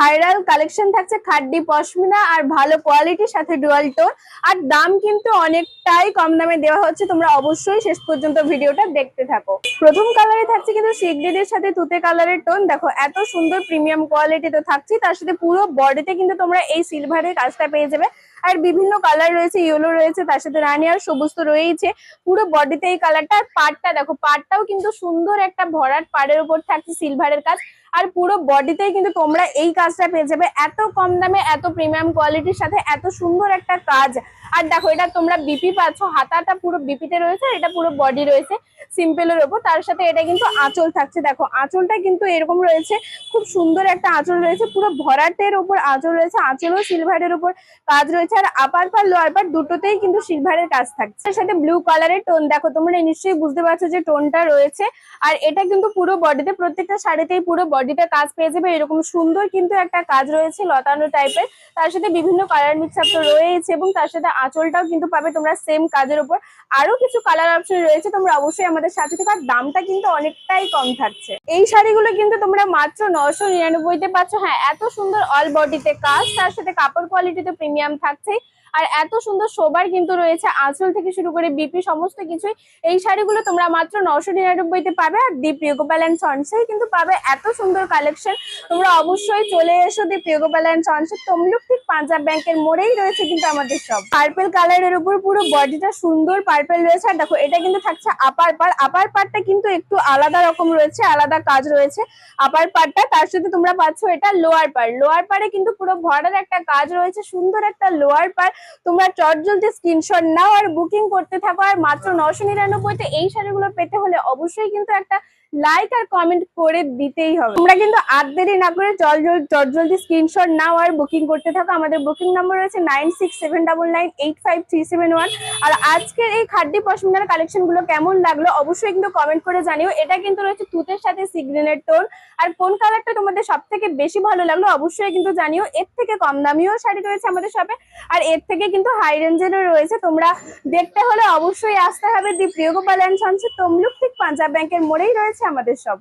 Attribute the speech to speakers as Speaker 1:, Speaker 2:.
Speaker 1: Viral collection থাকছে খাড্ডি, পশমিনা আর ভালো কোয়ালিটির সাথে ডুয়াল টোন আর দাম কিন্তু অনেকটাই কম দামে দেওয়া হচ্ছে, তোমরা অবশ্যই শেষ পর্যন্ত ভিডিওটা দেখতে থাকো। প্রথম কালারে থাকছে কিন্তু সিগরেটের সাথে তুতে কালারের টোন দেখো, এত সুন্দর প্রিমিয়াম কোয়ালিটি তো থাকছে, তার সাথে পুরো বডিতে কিন্তু তোমরা এই সিলভারের কাজটা পেয়ে যাবে। আর বিভিন্ন কালার রয়েছে ইয়েলো রয়েছে, তার সাথে রানী আর সবুজ তো রয়েইছে। পুরো বডিতে এই কালারটা আর পাড়টা, দেখো, পাড়টাও কিন্তু সুন্দর একটা ভরাট পাড়ের উপর থাকছে সিলভারের কাজ। আর পুরো বডিতেই কিন্তু তোমরা এই কাজটা পেয়ে যাবে। এত কম দামে, এত প্রিমিয়াম কোয়ালিটির সাথে এত সুন্দর একটা কাজ। আর দেখো, এটা তোমরা বিপি পাচ্ছ, হাতাটা পুরো বিপিতে রয়েছে এটা পুরো বডি রয়েছে সিম্পলের ওপর। তার সাথে এটা কিন্তু আঁচল থাকছে। দেখো, আঁচলটা কিন্তু এরকম রয়েছে, খুব সুন্দর একটা আঁচল রয়েছে, পুরো ভরাটের ওপর আঁচল রয়েছে, আঁচলও সিলভারের ওপর কাজ রয়েছে, আর আপার পার লোয়ার পার দুটোতেই কিন্তু সিলভারের কাজ থাকছে। তার সাথে ব্লু কালারের টোন দেখো, তোমরা নিশ্চয়ই বুঝতে পারছ যে টোনটা রয়েছে, আর এটা কিন্তু পুরো বডিতে প্রত্যেকটা শাড়িতেই পুরো বডিতে কাজ পেয়ে যাবে, এরকম সুন্দর কিন্তু একটা কাজ রয়েছে লতানো টাইপের তার সাথে বিভিন্ন কালার মিক্স আপ তো রয়েছে এবং তার সাথে আঁচলটাও কিন্তু পাবে তোমরা সেম কাজের উপর। আরও কিছু কালার অপশন রয়েছে, তোমরা অবশ্যই আমাদের সাথে থেকে, আর দামটা কিন্তু অনেকটাই কম থাকছে। এই শাড়িগুলো কিন্তু তোমরা মাত্র নশো নিরানব্বইতে পাচ্ছ। হ্যাঁ এত সুন্দর অল বডিতে কাজ, তার সাথে কাপড় কোয়ালিটি তো প্রিমিয়াম থাকছে আর এত সুন্দর সোবার কিন্তু রয়েছে, আঁচল থেকে শুরু করে বিপি সমস্ত কিছুই। এই শাড়িগুলো তোমরা মাত্র নশো নিরানব্বইতে পাবে, আর দি প্রিয়গোপাল অ্যান্ড সন্সেই কিন্তু পাবে এত সুন্দর কালেকশন তোমরা অবশ্যই চলে এসো দি প্রিয়গোপাল অ্যান্ড তমলুক ঠিক পাঞ্জাব ব্যাংকের মোড়েই রয়েছে কিন্তু আমাদের সব পার্পেল কালারের উপর পুরো বডিটা সুন্দর পার্পেল রয়েছে। আর দেখো, এটা কিন্তু থাকছে আপার পার আপার পারটা কিন্তু একটু আলাদা রকম রয়েছে, আলাদা কাজ রয়েছে। আপার পারটা তার সাথে তোমরা পাচ্ছ এটা লোয়ার পার লোয়ার পারে কিন্তু পুরো ভরার একটা কাজ রয়েছে, সুন্দর একটা লোয়ার পার তোমরা চট জলদি স্ক্রিনশট নাও আর বুকিং করতে থাকো। আর মাত্র নশো নিরানব্বইতে এই শাড়িগুলো পেতে হলে অবশ্যই কিন্তু একটা লাইক আর কমেন্ট করে দিতেই হবে। তোমরা কিন্তু আর দেরি না করে জল চট জলদি স্ক্রিনশট নাও আর বুকিং করতে থাকো। আমাদের বুকিং নাম্বার রয়েছে nine six seven double nine eight five three seven one আর আজকের এই খাড্ডি পশমিনার কালেকশনগুলো কেমন লাগল অবশ্যই কিন্তু কমেন্ট করে জানিও। এটা কিন্তু রয়েছে তুতের সাথে সিগ্রেনের টোন আর কোন কালারটা তোমাদের সব থেকে বেশি ভালো লাগল অবশ্যই কিন্তু জানিও। এর থেকে কম দামিও শাড়ি রয়েছে আমাদের শপে আর এর থেকে কিন্তু হাই রেঞ্জেরও রয়েছে। তোমরা দেখতে হলে অবশ্যই আসতে হবে। দি প্রিয়গোপাল অ্যান্ড সন্সে তমলুক ঠিক পাঞ্জাব ব্যাংকের মোড়েই রয়েছে। আমাদের সব।